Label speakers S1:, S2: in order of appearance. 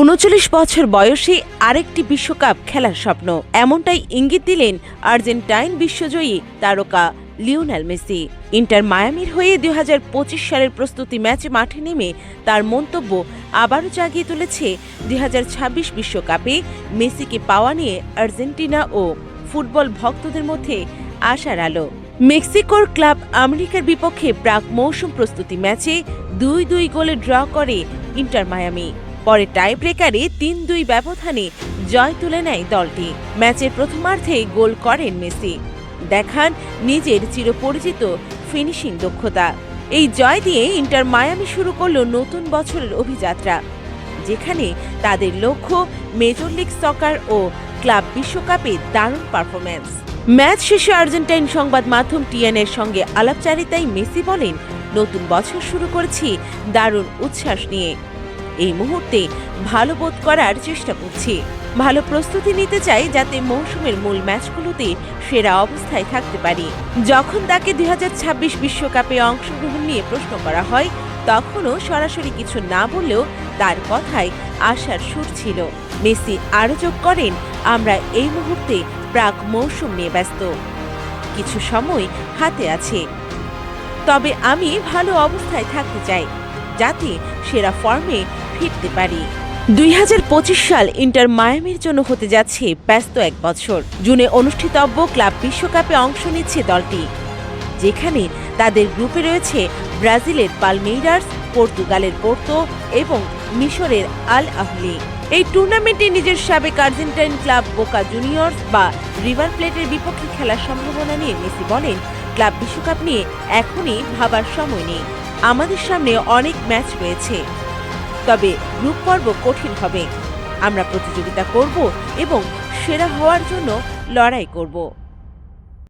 S1: উনচল্লিশ বছর বয়সে আরেকটি বিশ্বকাপ খেলার স্বপ্ন। এমনটাই ইঙ্গিত দিলেন আর্জেন্টাইন বিশ্বজয়ী তারকা লিওনাল মেসি। ইন্টার মায়ামির হয়ে দুই হাজার পঁচিশ সালের প্রস্তুতি ম্যাচে মাঠে নেমে তার মন্তব্য আবারও জাগিয়ে তুলেছে দুই বিশ্বকাপে মেসিকে পাওয়া নিয়ে আর্জেন্টিনা ও ফুটবল ভক্তদের মধ্যে আশার আলো। মেক্সিকোর ক্লাব আমেরিকার বিপক্ষে প্রাক মৌসুম প্রস্তুতি ম্যাচে দুই দুই গোলে ড্র করে ইন্টার মায়ামি। পরে টাই ব্রেকারে তিন দুই ব্যবধানে জয় তুলে নেয় দলটি। ম্যাচের প্রথমার্ধে গোল করেন মেসি। দেখান নিজের চিরপরিচিত ফিনিশিং দক্ষতা। এই জয় দিয়ে ইন্টার মায়ামি শুরু করল নতুন বছরের অভিযাত্রা, যেখানে তাদের লক্ষ্য মেজর লিগ সকার ও ক্লাব বিশ্বকাপে দারুণ পারফরম্যান্স। ম্যাচ শেষে আর্জেন্টাইন সংবাদ মাধ্যম টিএনের সঙ্গে আলাপচারিতায় মেসি বলেন, নতুন বছর শুরু করেছি, দারুণ উচ্ছ্বাস নিয়ে। এই মুহূর্তে ভালো বোধ করার চেষ্টা করছি। ভালো প্রস্তুতি নিতে চাই যাতে মৌসুমের মূল ম্যাচগুলোতে সেরা অবস্থায় থাকতে পারি। যখন তাকে দুই বিশ্বকাপে অংশগ্রহণ নিয়ে প্রশ্ন করা হয়, তখনও সরাসরি কিছু না বললেও তার কথায় আশার সুর ছিল। মেসি আরও যোগ করেন, আমরা এই মুহূর্তে প্রাক মৌসুম নিয়ে ব্যস্ত। কিছু সময় হাতে আছে। তবে আমি ভালো অবস্থায় থাকতে চাই, যাতে সেরা ফর্মে ফিরতে পারি। দুই হাজার পঁচিশ সাল ইন্টার মায়ামির জন্য হতে যাচ্ছে ব্যস্ত এক বছর। জুনে অনুষ্ঠিতব্য ক্লাব বিশ্বকাপে অংশ নিচ্ছে দলটি, যেখানে তাদের গ্রুপে রয়েছে ব্রাজিলের পালমেইরাস, পর্তুগালের পোর্তো এবং মিশরের আল আহলি। এই টুর্নামেন্টে নিজের সাবেক আর্জেন্টাইন ক্লাব বোকা জুনিয়র্স বা রিভার প্লেটের বিপক্ষে খেলার সম্ভাবনা নিয়ে মেসি বলেন, ক্লাব বিশ্বকাপ নিয়ে এখনই ভাবার সময় নেই। আমাদের সামনে অনেক ম্যাচ রয়েছে। তবে গ্রুপ পর্ব কঠিন হবে। আমরা প্রতিযোগিতা করব এবং সেরা হওয়ার জন্য লড়াই করব।